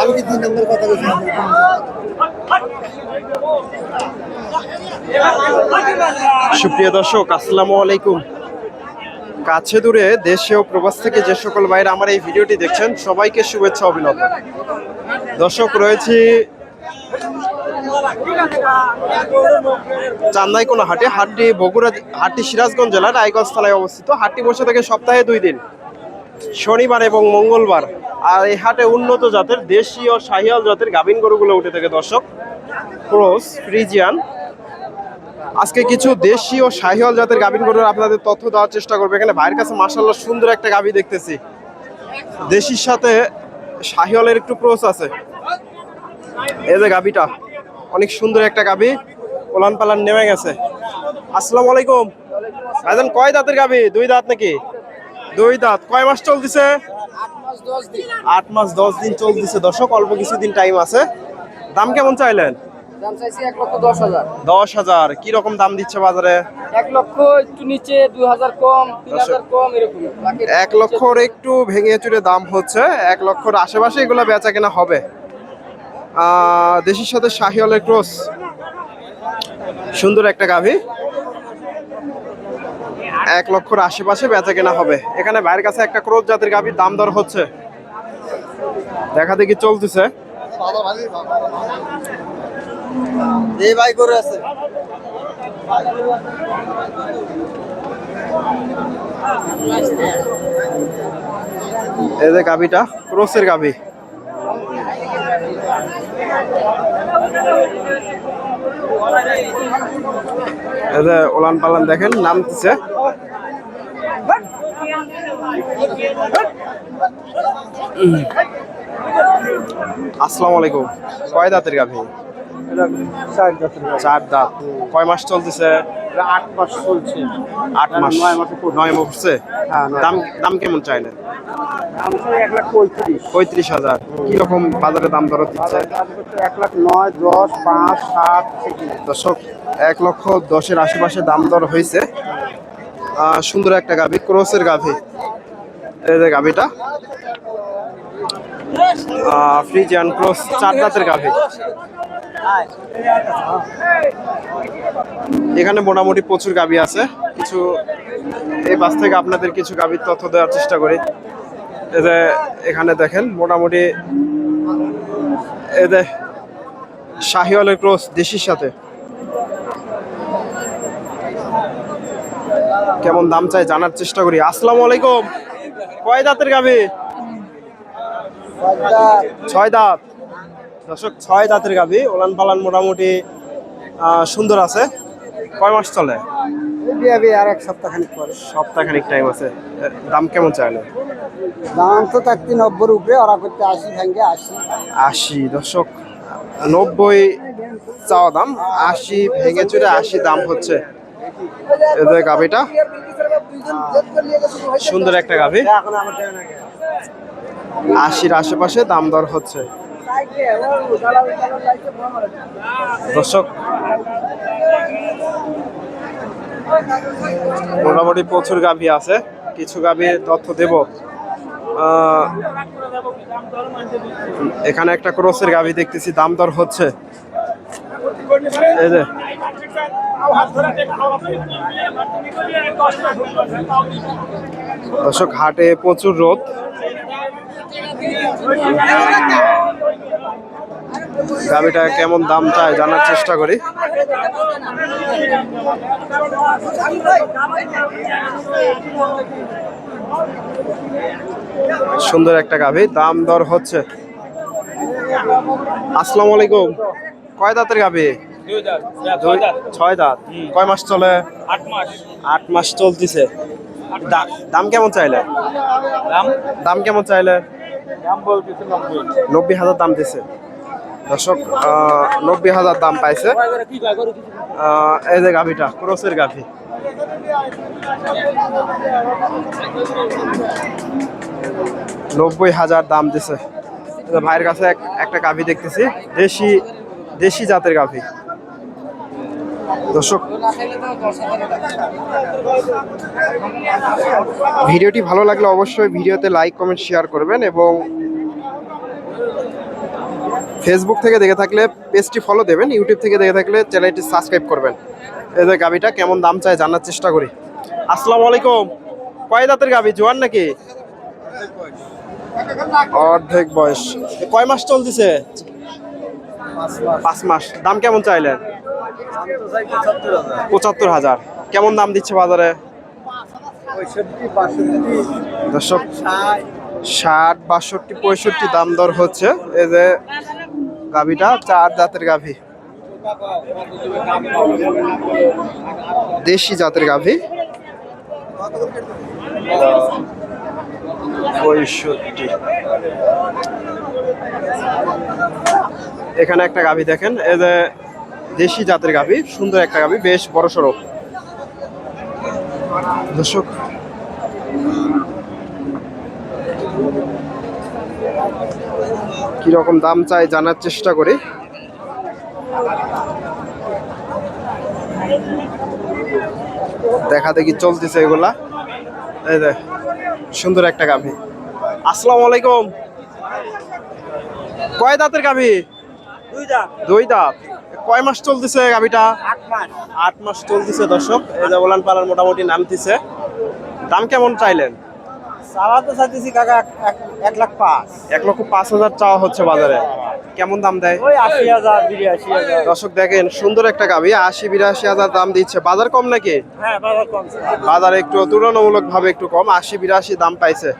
আমি কি তিন নম্বর কথা বলছি? সুপ্রিয় দর্শক আসসালামু আলাইকুম। কাছে দূরে দেশে ও প্রবাস থেকে যে সকল ভাইরা আমার এই ভিডিওটি দেখছেন সবাইকে শুভেচ্ছা অভিনন্দন। দর্শক রয়েছি চান্দাইকোনা হাটে হাটটি বগুড়া হাটটি সিরাজগঞ্জ জেলার রায়গঞ্জ থানায় অবস্থিত। হাটটি বসে থাকে সপ্তাহে দুই দিন। শনিবার এবং মঙ্গলবার। আর এই হাটে উন্নত জাতের দেশি ও শাহিয়াল জাতের গাভিন গরুগুলো উঠে থাকে দর্শক। Cross, Friesian. আজকে কিছু দেশি ও শাহিওয়াল জাতের গাভীন গরুর আপনাদের তথ্য দেওয়ার চেষ্টা করব। এখানে ভাইয়ের কাছে মার্শাল্লাহ সুন্দর একটা গাভী দেখতেছি। দেশির সাথে শাহিওয়ালের একটু ক্রোস আছে। এই যে গাভীটা, অনেক সুন্দর একটা গাভী। ওলান পালান নেমে গেছে। আসসালামু আলাইকুম। কয় দাঁতের গাভী? দুই দাঁত নাকি? দুই দাঁত। কয় মাস চলতেছে? আট মাস দশ দিন। চলতেছে। দর্শক অল্প কিছুদিন টাইম আছে। দাম কেমন চাইলেন? চাইছি এক লক্ষ দশ হাজার। কি রকম দাম দিচ্ছে বাজারে? এক লক্ষ একটু নিচে দুই হাজার কম তিন হাজার কম এরকম। এক লক্ষর একটু ভেঙে চুরে দাম হচ্ছে। এক লক্ষর আশেপাশে এগুলো বেচা কেনা হবে। দেশির সাথে শাহিওয়ালের ক্রস সুন্দর একটা গাভী। এক লক্ষর আশেপাশে বেচা কেনা হবে। এখানে বাইরের কাছে একটা ক্রোজ জাতের গাভীর দাম দর হচ্ছে। দেখা দেখি চলতেছে। এই ভাই করে আছে। এই যে গাভীটা ক্রোসের গাভী। ওলান পালান দেখেন নামতেছে। আসসালামু আলাইকুম কয় দাঁতের গাভী? চার দাঁত। কয় মাস চলতেছে? আট মাস চলছে। আট মাস। নয় মাসে নয় হ্যাঁ, দাম দাম কেমন চাইলেন? দাম এক লাখ পঁয়ত্রিশ। হাজার। কীরকম বাজারে দাম দর দিচ্ছে? এক লাখ নয় দশ পাঁচ সাত দর্শক এক লক্ষ দশের আশেপাশে দাম দর হয়েছে। সুন্দর একটা গাভি ক্রোসের গাভি। চার এখানে মোটামুটি প্রচুর গাভি আছে। কিছু এই পাশ থেকে আপনাদের কিছু গাভির তথ্য দেওয়ার চেষ্টা করি। যে এখানে দেখেন, মোটামুটি যে শাহিওয়ালের ক্রস দেশির সাথে। কেমন দাম চাই জানার চেষ্টা করি। আসসালামু আলাইকুম। কয় দাঁতের গাভি? ছয় দাঁত। দর্শক ছয় দাঁতের গাভি। ওলান পালান মোটামুটি সুন্দর আছে। কয় মাস চলে? আর এক সপ্তাহ খানিক পরে। সপ্তাহখানিক টাইম আছে। দাম কেমন চাইলে? দাম তো থাকতে নব্বই উপরে ওরা করতে আশি ভেঙ্গে আশি। আশি দর্শক নব্বই চাওয়া দাম আশি ভেঙে চুরে আশি দাম হচ্ছে। এদের গাভিটা সুন্দর একটা গাভি? আশির আশেপাশে দাম দর হচ্ছে। দর্শক, মোটামুটি প্রচুর গাভী আছে। কিছু গাভীর তথ্য দেব। এখানে একটা ক্রসের গাভী দেখতেছি, দাম দর হচ্ছে। এই যে দর্শক, হাটে প্রচুর রোদ। গাভিটা কেমন দাম চায় জানার চেষ্টা করি। সুন্দর একটা গাভি, দাম দর হচ্ছে। আসসালামু আলাইকুম। কয় দাঁতের গাভি? ছয় দাঁত। কয় মাস চলে? আট মাস। আট মাস চলতেছে। দাম কেমন চাইলে? দাম? দাম কেমন চাইলে? দাম বলতেছে নব্বই। হাজার দাম দিছে। দর্শক নব্বই হাজার দাম পাইছে। এই যে গাভিটা ক্রসের গাভি। নব্বই হাজার দাম দিছে। ভাইয়ের কাছে একটা গাভি দেখতেছি। দেশি দেশি জাতের গাভি। দর্শক, ভিডিওটি ভালো লাগলে অবশ্যই ভিডিওতে লাইক, কমেন্ট, শেয়ার করবেন এবং ফেসবুক থেকে দেখে থাকলে পেজটি ফলো দেবেন ইউটিউব থেকে দেখে থাকলে চ্যানেলটি সাবস্ক্রাইব করবেন। এদের গাবিটা কেমন দাম চায় জানার চেষ্টা করি। আসসালামু আলাইকুম। কয় দাঁতের গাবি, জোয়ান নাকি? অর্ধেক বয়স। কয় মাস চলতেছে? পাঁচ মাস। দাম কেমন চাইলেন? পঁচাত্তর হাজার। কেমন দাম দিচ্ছে বাজারে? দর্শক, ষাট, বাষট্টি, পঁয়ষট্টি দাম দর হচ্ছে। এই যে গাভিটা, চার জাতের গাভি। দেশি জাতের গাভি। পঁয়ষট্টি। এখানে একটা গাভি দেখেন, এই যে দেশি জাতের গাভি, সুন্দর একটা গাভি, বেশ বড় সড়ো। দর্শক, কীরকম দাম চাই জানার চেষ্টা করি। দেখা দেখি চলতেছে এগুলা। এই যে, সুন্দর একটা গাভী। আসসালামু আলাইকুম। কয় দাঁতের গাভী? দুই দাঁত। কয় মাস চলতেছে গাভীটা? আট মাস। চলতেছে দর্শক। এই যে ওলান পালার মোটামুটি নামতেছে। দাম কেমন চাইলেন? চাওয়া তো চাইতেছি কাকা এক লাখ পাঁচ। এক লক্ষ পাঁচ হাজার চাওয়া হচ্ছে বাজারে। কেমন দাম দেয়? ওই আশি হাজার বিরাশি হাজার। দর্শক দেখেন সুন্দর একটা গাভী। আশি বিরাশি হাজার দাম দিচ্ছে। বাজার কম নাকি? হ্যাঁ বাজার একটু তুলনামূলক ভাবে একটু কম। আশি বিরাশি দাম পাইছে।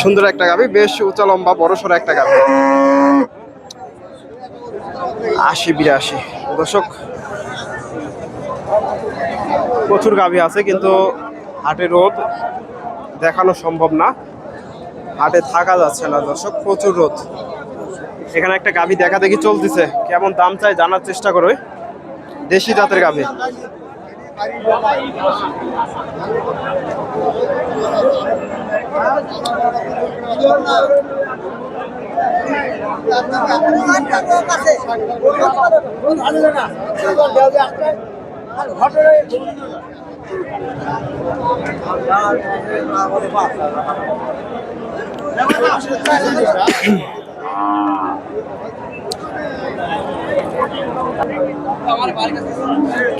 সুন্দর একটা গাভী বেশ উঁচা লম্বা বড় সড়ো একটা গাভী। আশি, বিরাশি। দর্শক, প্রচুর গাভী আছে, কিন্তু হাটে রোদ দেখানো সম্ভব না। হাটে থাকা যাচ্ছে না, দর্শক, প্রচুর রোদ। এখানে একটা গাভী দেখা দেখি চলতেছে। কেমন দাম চাই জানার চেষ্টা করো। দেশি জাতের গাভী।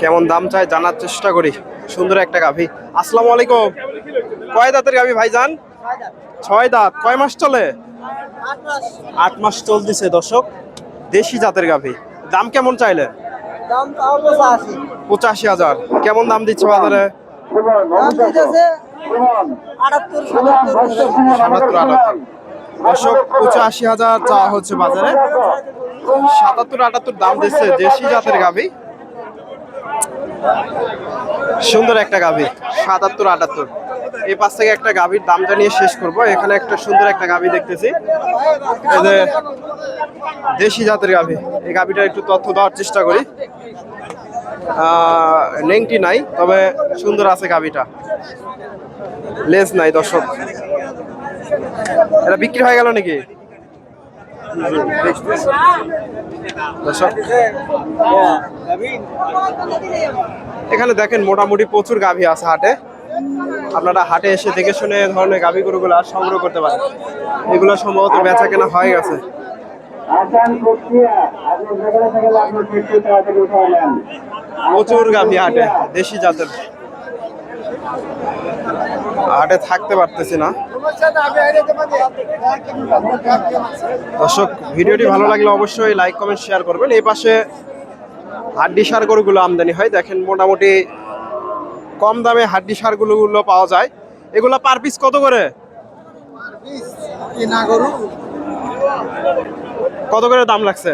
কেমন দাম চাই জানার চেষ্টা করি। সুন্দর একটা গাভী। আসসালামু আলাইকুম। কয় দাঁতের গাভী ভাইজান? ছয় দাঁত। কয় মাস চলে? আট মাস চলতেছে দর্শক। দেশি জাতের গাভী। দাম কেমন চাইলে? পঁচাশি। হাজার। কেমন দাম দিচ্ছে বাজারে? দর্শক পঁচাশি হাজার চাওয়া হচ্ছে বাজারে। সাতাত্তর আটাত্তর দাম দিচ্ছে দেশি জাতের গাভী। সুন্দর একটা গাভী। সাতাত্তর আটাত্তর। এই পাশ থেকে একটা গাভীর দাম জানিয়ে শেষ করব। এখানে একটা সুন্দর একটা গাভী দেখতেছি। দেশি জাতের গাভী। এই গাভীটার একটু তথ্য দেওয়ার চেষ্টা করি। নেংটি নাই, তবে সুন্দর আছে গাভীটা। লেজ নাই, দর্শক। এটা বিক্রি হয়ে গেল নাকি? এখানে দেখেন, মোটামুটি প্রচুর গাভী আছে হাটে। আপনারা হাটে এসে দেখে শুনে ধরনের গাভী গরুগুলো সংগ্রহ করতে পারেন। এগুলো সম্ভবত বেচা কেনা হয়ে গেছে। প্রচুর গাভী হাটে, দেশি জাতের। হাটে থাকতে পারতেছি না। দর্শক, ভিডিওটি ভালো লাগলে অবশ্যই লাইক, কমেন্ট, শেয়ার করবেন। এই পাশে হাড্ডি সার গরুগুলো আমদানি হয়। দেখেন মোটামুটি কম দামে হাড্ডি সারগুলো পাওয়া যায়। এগুলো পার পিস কত করে? কত করে দাম দিচ্ছি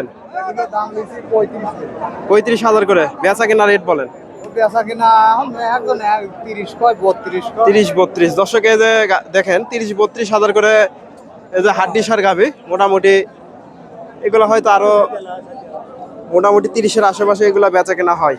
পঁয়ত্রিশ হাজার করে। বেচা কেনা রেট বলেন। তিরিশ, বত্রিশ। দর্শকে যে দেখেন, তিরিশ, বত্রিশ হাজার করে এই যে হাড্ডি সার গাভি, মোটামুটি এগুলো হয়তো আরও মোটামুটি তিরিশের আশেপাশে এগুলো বেচা কেনা হয়।